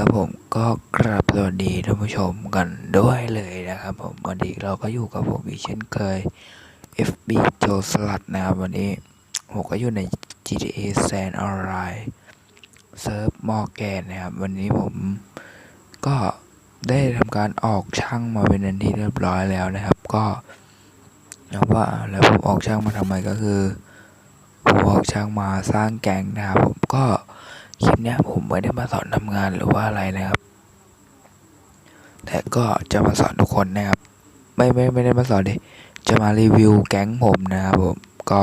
ครับผมก็กราบสวัสดีท่านผู้ชมกันด้วยเลยนะครับผมวันนี้เราก็อยู่กับผมอีกเช่นเคย FB โจสลัดนะครับวันนี้ผมก็อยู่ใน GTA San Online เซิร์ฟมอร์แกนนะครับวันนี้ผมก็ได้ทำการออกช่างมาเป็นอันที่เรียบร้อยแล้วนะครับ ก็นะว่าแล้วผมออกช่างมาทำไมก็คือผมออกช่างมาสร้างแกงนะครับผมก็ คลิปเนี้ยผมไม่ได้มาสอนทำงานหรือว่าอะไรนะครับ แต่ก็จะมาสอนทุกคนนะครับ ไม่ไม่ไม่ได้มาสอนดิ จะมารีวิวแก๊งผมนะครับผม ก็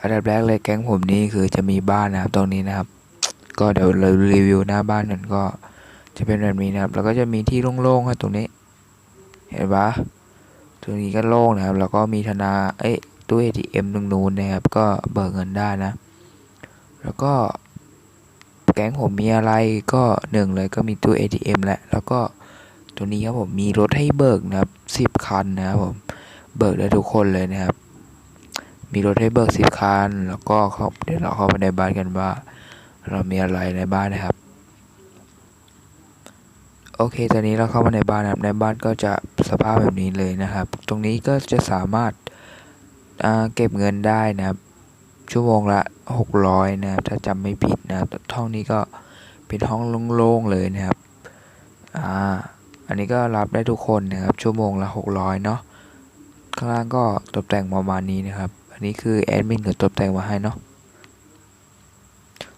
อันดับแรกเลยแก๊งผมนี่คือจะมีบ้านนะครับตรงนี้นะครับ ก็เดี๋ยวเรารีวิวหน้าบ้านกันก็จะเป็นแบบนี้นะครับ แล้วก็จะมีที่โล่งๆครับตรงนี้ เห็นปะตรงนี้ก็โล่งนะครับ แล้วก็มีธนา เอ้ยตู้ ATM ตรงนู้นนะครับ ก็เบิกเงินได้นะ แล้วก็ แก๊งผมมีอะไรก็หนึ่งเลยก็มีตู้ ATM แหละแล้วก็ตัวนี้ครับผมมีรถให้เบิกนะครับสิบคันนะครับผมเบิกได้ทุกคนเลยนะครับ มีรถให้เบิกสิบคัน แล้วก็เขาเดี๋ยวเราเข้าไปในบ้านกันว่า เรามีอะไรในบ้านนะครับ โอเค ตอนนี้เราเข้ามาในบ้านนะครับ ในบ้านก็จะสภาพแบบนี้เลยนะครับ ตรงนี้ก็จะสามารถเก็บเงินได้นะครับ ชั่วโมงละหกร้อยนะครับ ถ้าจำไม่ผิดนะครับห้องนี้ก็เป็นห้องโล่งๆเลยนะครับ อ่า อันนี้ก็รับได้ทุกคนนะครับ ชั่วโมงละหกร้อยเนาะ ข้างล่างก็ตกแต่งประมาณนี้นะครับ อันนี้คือแอดมินเขาตกแต่งมาให้เนาะ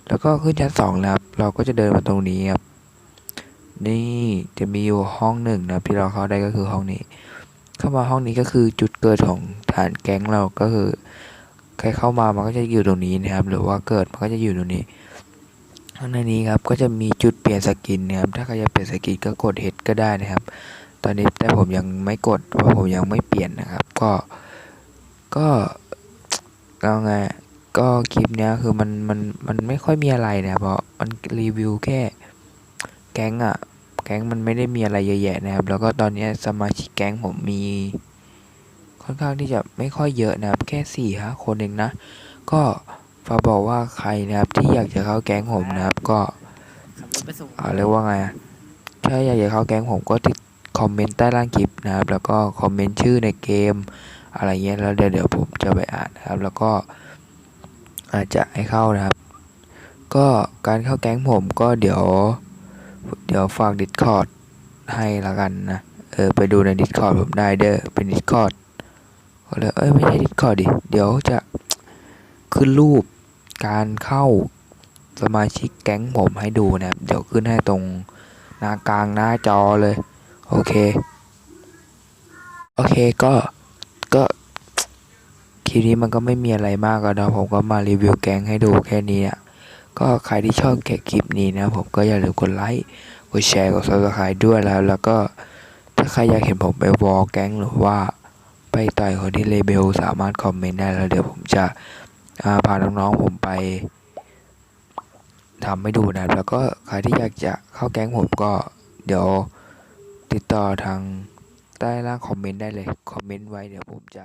แล้วก็ขึ้นชั้นสองนะครับ เราก็จะเดินมาตรงนี้ครับ นี่จะมีอยู่ห้องหนึ่งนะที่เราเข้าได้ก็คือห้องนี้ เข้ามาห้องนี้ก็คือจุดเกิดของฐานแก๊งเราก็คือ ใครเข้ามามันก็จะอยู่ตรงนี้นะครับ หรือว่าเกิดมันก็จะอยู่ตรงนี้ข้างในนี้ครับก็จะมีจุดเปลี่ยนสกินนะครับ ถ้าใครจะเปลี่ยนสกินก็กด H ก็ได้นะครับ ตอนนี้แต่ผมยังไม่กดเพราะผมยังไม่เปลี่ยนนะครับ ก็ก็ก็ไงก็คลิปเนี้ยคือมันมันมันไม่ค่อยมีอะไรนะเพราะมันรีวิวแค่แก๊งอะแก๊งมันไม่ได้มีอะไรเยอะแยะนะครับ แล้วก็ตอนนี้สมาชิกแก๊งผมมี ค่อนข้างที่จะไม่ค่อยเยอะนะครับแค่สี่ห้าคนเองนะ ก็ฝากบอกว่าใครนะครับที่อยากจะเข้าแก๊งผมนะครับ ก็ขับรถไปส่งอ่าเรียกว่าไงถ้าอยากจะเข้าแก๊งผมก็ติดคอมเมนต์ใต้ล่างคลิปนะครับ แล้วก็คอมเมนต์ชื่อในเกม อะไรเงี้ยแล้วเดี๋ยวเดี๋ยวผมจะไปอ่านนะครับ แล้วก็อาจจะให้เข้านะครับ ก็การเข้าแก๊งผมก็เดี๋ยว เดี๋ยวฝาก Discord ให้ละกันนะ เออ ไปดูใน Discord ผมได้เด้อเป็น Discord ก็เลยเอ้ยไม่ใช่ Discord ดิ เดี๋ยวจะขึ้นรูปการเข้าสมาชิกแก๊งผมให้ดูนะครับ เดี๋ยวขึ้นให้ตรงหน้ากลางหน้าจอเลย โอเค โอเคก็ก็คลิปนี้มันก็ไม่มีอะไรมากก็นะผมก็มารีวิวแก๊งให้ดูแค่นี้อะก็ใครที่ชอบแกะคลิปนี้นะผมก็อย่าลืมกดไลค์กดแชร์กด subscribe ด้วยแล้ว แล้วก็ถ้าใครอยากเห็นผมไปวอลแก๊งหรือว่า ไปต่อยคนที่เลเบลสามารถคอมเมนต์ได้แล้วเดี๋ยวผมจะาพาน้องๆผมไปทำให้ดูนะแล้วก็ใครที่อยากจะเข้าแก๊งผมก็เดี๋ยวติดต่อทางใต้ล่างคอมเมนต์ได้เลย คอมเมนต์ไว้เดี๋ยวผมจะ